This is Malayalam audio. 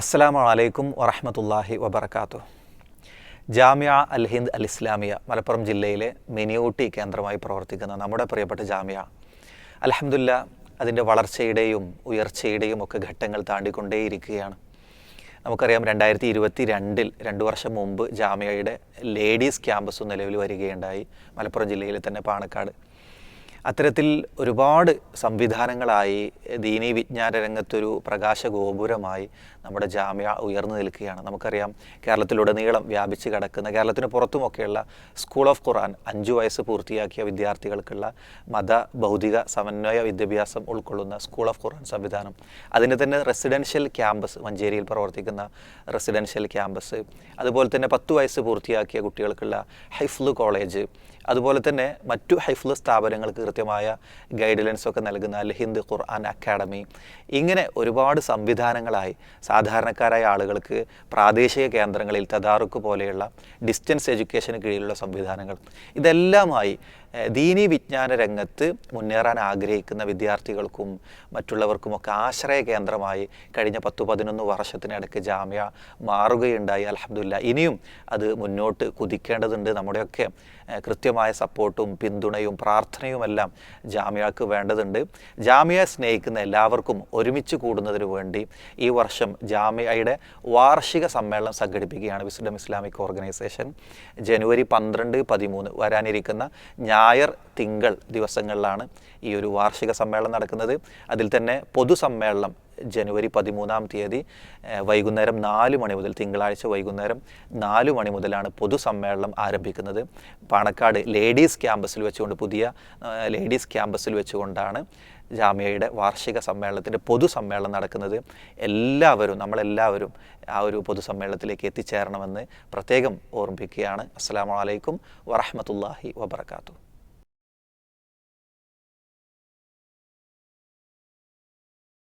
അസ്സലാമു അലൈക്കും വറഹമത്തല്ലാഹി വബർക്കാത്തു ജാമ്യ അൽ ഹിന്ദ് അൽ ഇസ്ലാമിയ മലപ്പുറം ജില്ലയിലെ മിനിയൂട്ടി കേന്ദ്രമായി പ്രവർത്തിക്കുന്ന നമ്മുടെ പ്രിയപ്പെട്ട ജാമ്യ അലഹമുല്ല അതിന്റെ വളർച്ചയുടെയും ഉയർച്ചയുടെയും ഒക്കെ ഘട്ടങ്ങൾ താണ്ടിക്കൊണ്ടേയിരിക്കുകയാണ്. നമുക്കറിയാം രണ്ടായിരത്തി ഇരുപത്തി രണ്ടിൽ രണ്ട് വർഷം മുമ്പ് ജാമ്യയുടെ ലേഡീസ് ക്യാമ്പസ് നിലവിൽ വരികയുണ്ടായി. മലപ്പുറം ജില്ലയിലെ തന്നെ പാണക്കാട്. അത്തരത്തിൽ ഒരുപാട് സംവിധാനങ്ങളായി ദീനീ വിജ്ഞാന രംഗത്തൊരു പ്രകാശ ഗോപുരമായി നമ്മുടെ ജാമ്യ ഉയർന്നു നിൽക്കുകയാണ്. നമുക്കറിയാം കേരളത്തിലുടനീളം വ്യാപിച്ച് കിടക്കുന്ന കേരളത്തിന് പുറത്തുമൊക്കെയുള്ള സ്കൂൾ ഓഫ് ഖുർആൻ അഞ്ചു വയസ്സ് പൂർത്തിയാക്കിയ വിദ്യാർത്ഥികൾക്കുള്ള മത ഭൗതിക സമന്വയ വിദ്യാഭ്യാസം ഉൾക്കൊള്ളുന്ന സ്കൂൾ ഓഫ് ഖുർആൻ സംവിധാനം. അതിന്റെ തന്നെ റെസിഡൻഷ്യൽ ക്യാമ്പസ് മഞ്ചേരിയിൽ പ്രവർത്തിക്കുന്ന റെസിഡൻഷ്യൽ ക്യാമ്പസ്. അതുപോലെ തന്നെ പത്ത് വയസ്സ് പൂർത്തിയാക്കിയ കുട്ടികൾക്കുള്ള ഹൈഫ്ലു കോളേജ്. അതുപോലെ തന്നെ മറ്റു ഹൈഫ്ലു സ്ഥാപനങ്ങൾക്ക് കൃത്യമായ ഒക്കെ നൽകുന്ന അൽ ഹിന്ദ് ഖുർആൻ അക്കാഡമി. ഇങ്ങനെ ഒരുപാട് സംവിധാനങ്ങളായി സാധാരണക്കാരായ ആളുകൾക്ക് പ്രാദേശിക കേന്ദ്രങ്ങളിൽ തദാറുക്ക് പോലെയുള്ള ഡിസ്റ്റൻസ് എഡ്യൂക്കേഷന് കീഴിലുള്ള സംവിധാനങ്ങൾ. ഇതെല്ലാമായി ദീനീ വിജ്ഞാന രംഗത്ത് മുന്നേറാൻ ആഗ്രഹിക്കുന്ന വിദ്യാർത്ഥികൾക്കും മറ്റുള്ളവർക്കുമൊക്കെ ആശ്രയ കേന്ദ്രമായി കഴിഞ്ഞ പത്തു പതിനൊന്ന് വർഷത്തിനിടയ്ക്ക് ജാമ്യ മാറുകയുണ്ടായി അലഹമില്ല ഇനിയും അത് മുന്നോട്ട് കുതിക്കേണ്ടതുണ്ട്. നമ്മുടെയൊക്കെ കൃത്യമായ സപ്പോർട്ടും പിന്തുണയും പ്രാർത്ഥനയുമെല്ലാം ജാമ്യക്ക് വേണ്ടതുണ്ട്. ജാമ്യ സ്നേഹിക്കുന്ന എല്ലാവർക്കും ഒരുമിച്ച് കൂടുന്നതിന് വേണ്ടി ഈ വർഷം ജാമ്യയുടെ വാർഷിക സമ്മേളനം സംഘടിപ്പിക്കുകയാണ് വിസ്ഡം ഇസ്ലാമിക് ഓർഗനൈസേഷൻ. ജനുവരി പന്ത്രണ്ട് പതിമൂന്ന് വരാനിരിക്കുന്ന ഞായർ തിങ്കൾ ദിവസങ്ങളിലാണ് ഈ ഒരു വാർഷിക സമ്മേളനം നടക്കുന്നത്. അതിൽ തന്നെ പൊതുസമ്മേളനം ജനുവരി പതിമൂന്നാം തീയതി വൈകുന്നേരം നാല് മണി മുതൽ തിങ്കളാഴ്ച വൈകുന്നേരം നാല് മണി മുതലാണ് പൊതുസമ്മേളനം ആരംഭിക്കുന്നത്. പാണക്കാട് ലേഡീസ് ക്യാമ്പസിൽ വെച്ചുകൊണ്ട് പുതിയ ലേഡീസ് ക്യാമ്പസിൽ വെച്ചുകൊണ്ടാണ് ജാമ്യയുടെ വാർഷിക സമ്മേളനത്തിന്റെ പൊതുസമ്മേളനം നടക്കുന്നത്. എല്ലാവരും നമ്മളെല്ലാവരും ആ ഒരു പൊതുസമ്മേളനത്തിലേക്ക് എത്തിച്ചേരണമെന്ന് പ്രത്യേകം ഓർമ്മിപ്പിക്കുകയാണ്. അസ്സാം വലൈക്കും വറഹമത്തല്ലാഹി വബർക്കാത്തു